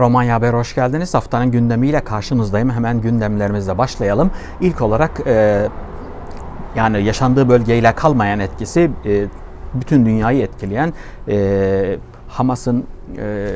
Romanya Haber hoş geldiniz. Haftanın gündemiyle karşınızdayım. Hemen gündemlerimizle başlayalım. İlk olarak e, yani yaşandığı bölgeyle kalmayan etkisi e, bütün dünyayı etkileyen e, Hamas'ın e,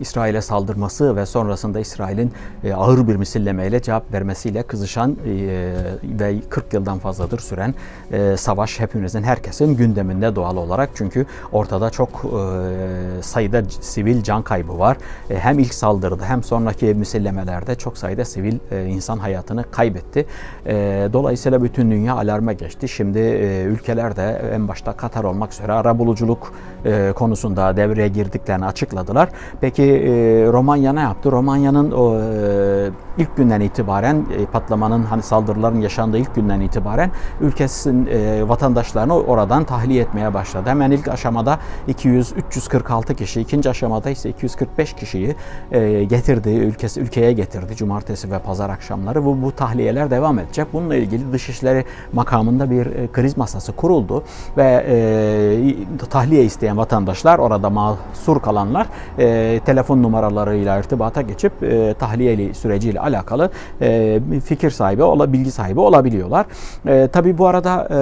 İsrail'e saldırması ve sonrasında İsrail'in e, ağır bir misillemeyle cevap vermesiyle kızışan e, ve 40 yıldan fazladır süren e, savaş hepimizin herkesin gündeminde doğal olarak çünkü ortada çok e, sayıda sivil can kaybı var. E, hem ilk saldırıda hem sonraki misillemelerde çok sayıda sivil e, insan hayatını kaybetti. E, dolayısıyla bütün dünya alarma geçti. Şimdi e, ülkeler de en başta Katar olmak üzere arabuluculuk e, konusunda devreye girdiklerini açıkladılar. Peki e, Romanya ne yaptı? Romanya'nın o e, ilk günden itibaren e, patlamanın hani saldırıların yaşandığı ilk günden itibaren ülkesinin e, vatandaşlarını oradan tahliye etmeye başladı. Hemen ilk aşamada 200 346 kişi, ikinci aşamada ise 245 kişiyi e, getirdi ülkesi ülkeye getirdi cumartesi ve pazar akşamları. Bu bu tahliyeler devam edecek. Bununla ilgili Dışişleri makamında bir e, kriz masası kuruldu ve e, tahliye isteyen vatandaşlar orada mahsur kalanlar e, telefon numaralarıyla irtibata geçip e, tahliyeli süreciyle alakalı e, fikir sahibi, bilgi sahibi olabiliyorlar. E, tabii bu arada e,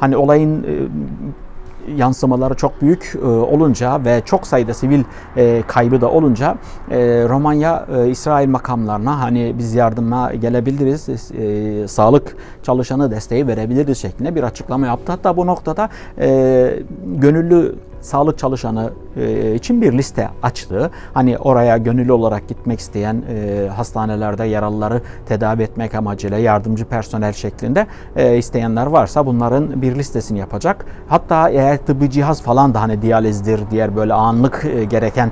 hani olayın e, yansımaları çok büyük e, olunca ve çok sayıda sivil e, kaybı da olunca e, Romanya e, İsrail makamlarına hani biz yardıma gelebiliriz, e, sağlık çalışanı desteği verebiliriz şeklinde bir açıklama yaptı. Hatta bu noktada e, gönüllü sağlık çalışanı e, için bir liste açtı. Hani oraya gönüllü olarak gitmek isteyen e, hastanelerde yaralıları tedavi etmek amacıyla yardımcı personel şeklinde e, isteyenler varsa bunların bir listesini yapacak. Hatta eğer tıbbi cihaz falan da hani diyalizdir, diğer böyle anlık gereken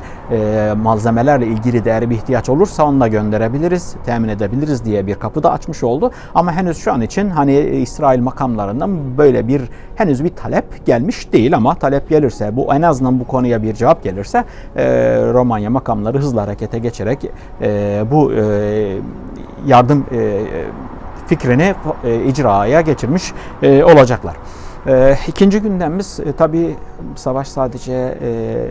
malzemelerle ilgili de eğer bir ihtiyaç olursa onu da gönderebiliriz, temin edebiliriz diye bir kapı da açmış oldu. Ama henüz şu an için hani İsrail makamlarından böyle bir henüz bir talep gelmiş değil ama talep gelirse bu en azından bu konuya bir cevap gelirse e, Romanya makamları hızlı harekete geçerek e, bu e, yardım e, fikrini e, icraya geçirmiş e, olacaklar. E, ikinci gündemimiz e, tabii savaş sadece e,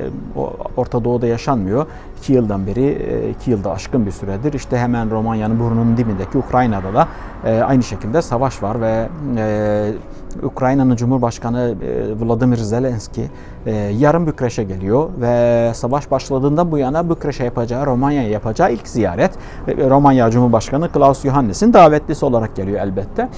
Orta Doğu'da yaşanmıyor. İki yıldan beri, e, iki yılda aşkın bir süredir işte hemen Romanya'nın burnunun dibindeki Ukrayna'da da e, aynı şekilde savaş var ve Ukrayna'nın Cumhurbaşkanı Vladimir Zelenski yarın Bükreş'e geliyor ve savaş başladığından bu yana Bükreş'e yapacağı, Romanya'ya yapacağı ilk ziyaret Romanya Cumhurbaşkanı Klaus Johannes'in davetlisi olarak geliyor elbette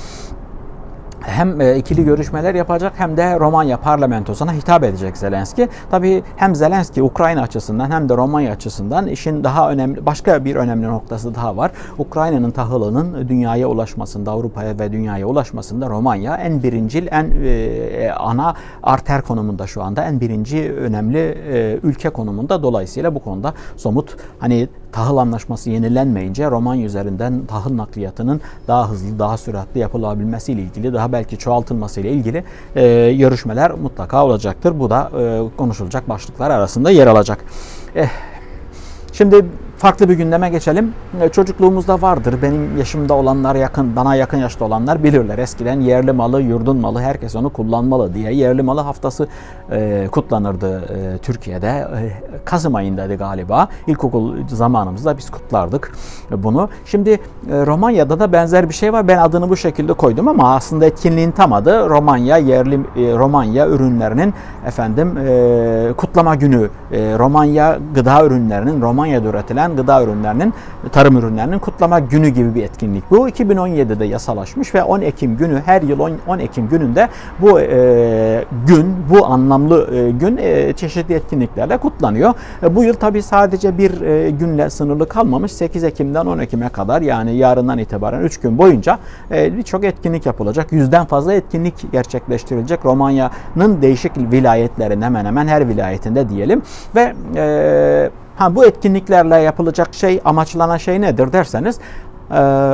hem e, ikili görüşmeler yapacak hem de Romanya parlamentosuna hitap edecek Zelenski. Tabii hem Zelenski Ukrayna açısından hem de Romanya açısından işin daha önemli başka bir önemli noktası daha var. Ukrayna'nın tahılının dünyaya ulaşmasında, Avrupa'ya ve dünyaya ulaşmasında Romanya en birincil, en e, ana arter konumunda şu anda en birinci önemli e, ülke konumunda. Dolayısıyla bu konuda somut hani tahıl anlaşması yenilenmeyince Romanya üzerinden tahıl nakliyatının daha hızlı, daha süratli yapılabilmesiyle ilgili, daha belki çoğaltılmasıyla ilgili e, görüşmeler mutlaka olacaktır. Bu da e, konuşulacak başlıklar arasında yer alacak. Eh, Şimdi farklı bir gündeme geçelim. E, Çocukluğumuzda vardır. Benim yaşımda olanlar yakın, bana yakın yaşta olanlar bilirler. Eskiden yerli malı, yurdun malı, herkes onu kullanmalı diye yerli malı haftası e, kutlanırdı e, Türkiye'de. E, Kasım ayındaydı galiba. İlkokul zamanımızda biz kutlardık bunu. Şimdi e, Romanya'da da benzer bir şey var. Ben adını bu şekilde koydum ama aslında etkinliğin tam adı Romanya yerli e, Romanya ürünlerinin efendim e, kutlama günü. E, Romanya gıda ürünlerinin Romanya'da üretilen gıda ürünlerinin tarım ürünlerinin kutlama günü gibi bir etkinlik. Bu 2017'de yasalaşmış ve 10 Ekim günü her yıl 10, 10 Ekim gününde bu e, gün bu anlamlı e, gün e, çeşitli etkinliklerle kutlanıyor. E, bu yıl tabii sadece bir e, günle sınırlı kalmamış. 8 Ekim'den 10 Ekim'e kadar yani yarından itibaren 3 gün boyunca e, birçok etkinlik yapılacak. Yüzden fazla etkinlik gerçekleştirilecek. Romanya'nın değişik vilayetlerinde hemen hemen her vilayetinde diyelim ve e, ha bu etkinliklerle yapılacak şey amaçlanan şey nedir derseniz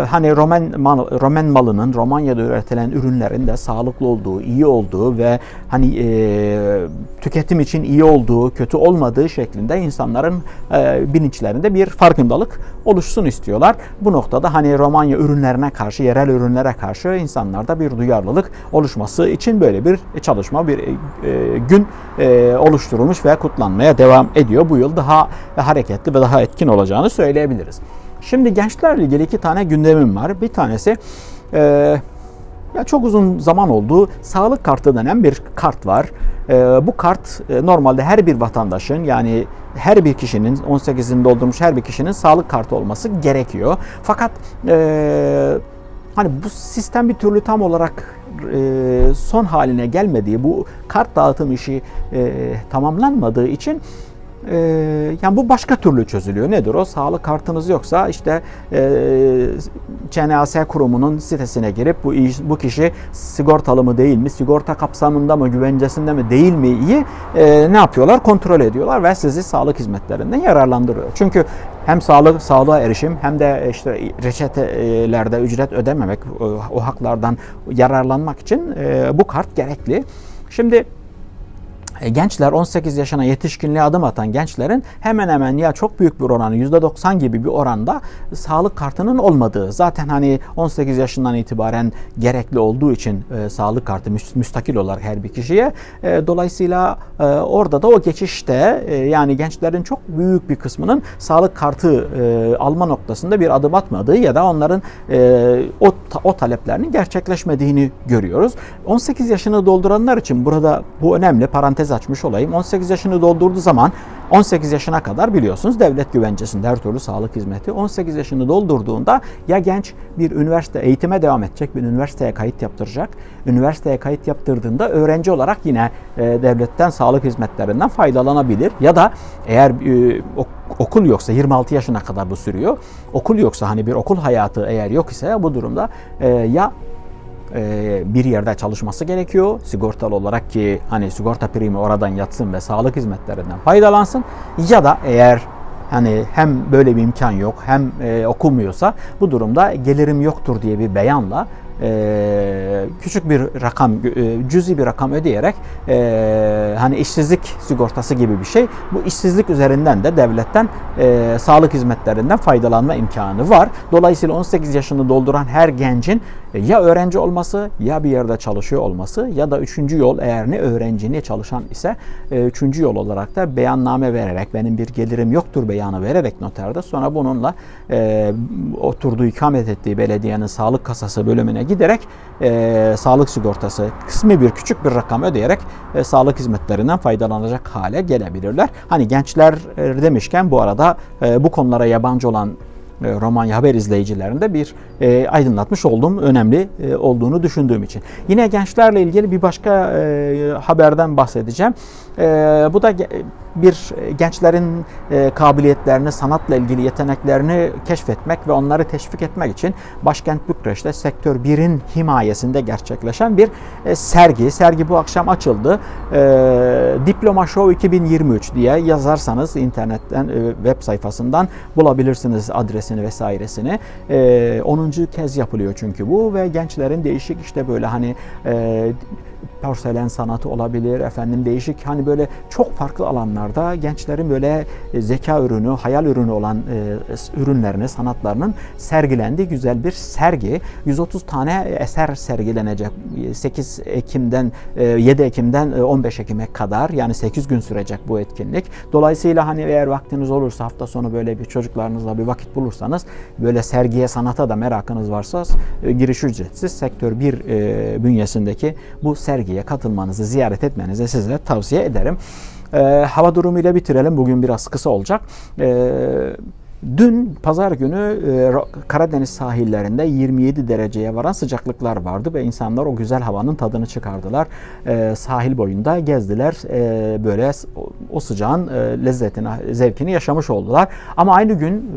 hani Roman mal, Roman malının Romanya'da üretilen ürünlerin de sağlıklı olduğu, iyi olduğu ve hani e, tüketim için iyi olduğu, kötü olmadığı şeklinde insanların e, bilinçlerinde bir farkındalık oluşsun istiyorlar. Bu noktada hani Romanya ürünlerine karşı, yerel ürünlere karşı insanlarda bir duyarlılık oluşması için böyle bir çalışma, bir e, gün e, oluşturulmuş ve kutlanmaya devam ediyor. Bu yıl daha hareketli ve daha etkin olacağını söyleyebiliriz. Şimdi gençlerle ilgili iki tane gündemim var. Bir tanesi e, ya çok uzun zaman oldu. Sağlık kartı denen bir kart var. E, bu kart e, normalde her bir vatandaşın yani her bir kişinin 18'ini doldurmuş her bir kişinin sağlık kartı olması gerekiyor. Fakat e, hani bu sistem bir türlü tam olarak e, son haline gelmediği, bu kart dağıtım işi e, tamamlanmadığı için e, yani bu başka türlü çözülüyor. Nedir o? Sağlık kartınız yoksa işte e, CNAS kurumunun sitesine girip bu bu kişi sigortalı mı değil mi, sigorta kapsamında mı, güvencesinde mi değil mi iyi e, ne yapıyorlar? Kontrol ediyorlar ve sizi sağlık hizmetlerinden yararlandırıyor. Çünkü hem sağlık sağlığa erişim hem de işte reçetelerde ücret ödememek o, o haklardan yararlanmak için e, bu kart gerekli. Şimdi e, gençler 18 yaşına yetişkinliğe adım atan gençlerin hemen hemen ya çok büyük bir oranı %90 gibi bir oranda sağlık kartının olmadığı zaten hani 18 yaşından itibaren gerekli olduğu için e, sağlık kartı müstakil olarak her bir kişiye e, dolayısıyla e, orada da o geçişte e, yani gençlerin çok büyük bir kısmının sağlık kartı e, alma noktasında bir adım atmadığı ya da onların e, o, o taleplerinin gerçekleşmediğini görüyoruz. 18 yaşını dolduranlar için burada bu önemli parantez açmış olayım. 18 yaşını doldurduğu zaman 18 yaşına kadar biliyorsunuz devlet güvencesinde her türlü sağlık hizmeti. 18 yaşını doldurduğunda ya genç bir üniversite eğitime devam edecek, bir üniversiteye kayıt yaptıracak. Üniversiteye kayıt yaptırdığında öğrenci olarak yine e, devletten sağlık hizmetlerinden faydalanabilir. Ya da eğer e, okul yoksa 26 yaşına kadar bu sürüyor. Okul yoksa hani bir okul hayatı eğer yok ise bu durumda e, ya e, bir yerde çalışması gerekiyor. Sigortalı olarak ki hani sigorta primi oradan yatsın ve sağlık hizmetlerinden faydalansın. Ya da eğer hani hem böyle bir imkan yok hem e, okumuyorsa bu durumda gelirim yoktur diye bir beyanla e, küçük bir rakam, e, cüzi bir rakam ödeyerek e, hani işsizlik sigortası gibi bir şey. Bu işsizlik üzerinden de devletten e, sağlık hizmetlerinden faydalanma imkanı var. Dolayısıyla 18 yaşını dolduran her gencin ya öğrenci olması ya bir yerde çalışıyor olması ya da üçüncü yol eğer ne öğrenci ne çalışan ise üçüncü yol olarak da beyanname vererek benim bir gelirim yoktur beyanı vererek noterde sonra bununla oturduğu ikamet ettiği belediyenin sağlık kasası bölümüne giderek e, sağlık sigortası kısmi bir küçük bir rakam ödeyerek e, sağlık hizmetlerinden faydalanacak hale gelebilirler. Hani gençler e, demişken bu arada e, bu konulara yabancı olan e, Romanya haber izleyicilerinde bir e, aydınlatmış olduğum önemli e, olduğunu düşündüğüm için. Yine gençlerle ilgili bir başka e, haberden bahsedeceğim. E, bu da bir gençlerin e, kabiliyetlerini, sanatla ilgili yeteneklerini keşfetmek ve onları teşvik etmek için başkent Bükreş'te Sektör 1'in himayesinde gerçekleşen bir e, sergi. Sergi bu akşam açıldı. E, Diploma Show 2023 diye yazarsanız internetten, e, web sayfasından bulabilirsiniz adresini vesairesini. E, 10. kez yapılıyor çünkü bu ve gençlerin değişik işte böyle hani e, porselen sanatı olabilir, efendim değişik hani böyle çok farklı alanlarda gençlerin böyle e, zeka ürünü, hayal ürünü olan e, ürünlerini, sanatlarının sergilendiği güzel bir sergi. 130 tane eser sergilenecek 8 Ekim'den 7 e, Ekim'den 15 Ekim'e kadar yani 8 gün sürecek bu etkinlik. Dolayısıyla hani eğer vaktiniz olursa hafta sonu böyle bir çocuklarınızla bir vakit bulursanız böyle sergiye sanata da merakınız varsa giriş ücretsiz sektör 1 bünyesindeki bu sergi sergiye katılmanızı, ziyaret etmenizi size tavsiye ederim. E, hava durumuyla bitirelim. Bugün biraz kısa olacak. E, Dün pazar günü e, Karadeniz sahillerinde 27 dereceye varan sıcaklıklar vardı ve insanlar o güzel havanın tadını çıkardılar. E, sahil boyunda gezdiler. E, böyle o sıcağın lezzetini, zevkini yaşamış oldular. Ama aynı gün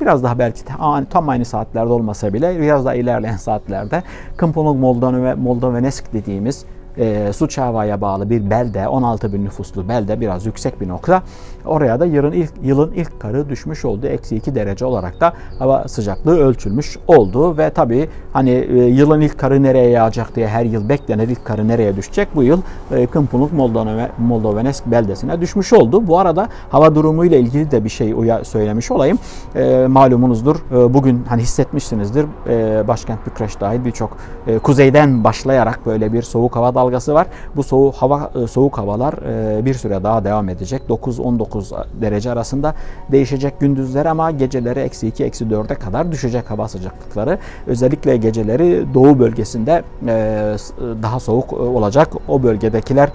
biraz daha belki tam aynı saatlerde olmasa bile biraz daha ilerleyen saatlerde Kımpoluk Moldova ve Moldovenesk dediğimiz e, Suçava'ya bağlı bir belde, 16 bin nüfuslu belde biraz yüksek bir nokta. Oraya da yılın ilk yılın ilk karı düşmüş oldu. Eksi 2 derece olarak da hava sıcaklığı ölçülmüş oldu ve tabii hani e, yılın ilk karı nereye yağacak diye her yıl beklenir ilk karı nereye düşecek. Bu yıl e, Kımpuluk Moldova, Moldovenesk beldesine düşmüş oldu. Bu arada hava durumu ile ilgili de bir şey uya söylemiş olayım. E, malumunuzdur e, bugün hani hissetmişsinizdir e, başkent Bükreş dahil birçok e, kuzeyden başlayarak böyle bir soğuk hava dalgası var. Bu soğuk hava e, soğuk havalar e, bir süre daha devam edecek. 9-19 derece arasında değişecek gündüzler ama geceleri eksi 2 eksi 4'e kadar düşecek hava sıcaklıkları. Özellikle geceleri doğu bölgesinde e, daha soğuk olacak. O bölgedekiler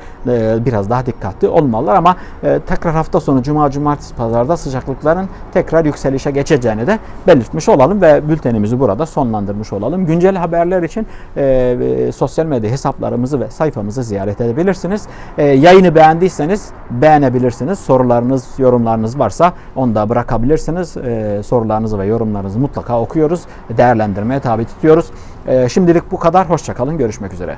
biraz daha dikkatli olmalılar ama tekrar hafta sonu cuma cumartesi pazarda sıcaklıkların tekrar yükselişe geçeceğini de belirtmiş olalım ve bültenimizi burada sonlandırmış olalım. Güncel haberler için sosyal medya hesaplarımızı ve sayfamızı ziyaret edebilirsiniz. E, yayını beğendiyseniz beğenebilirsiniz. Sorularınız, yorumlarınız varsa onu da bırakabilirsiniz. E, sorularınızı ve yorumlarınızı mutlaka okuyoruz. Değerlendirmeye tabi tutuyoruz. E, şimdilik bu kadar. Hoşçakalın. Görüşmek üzere.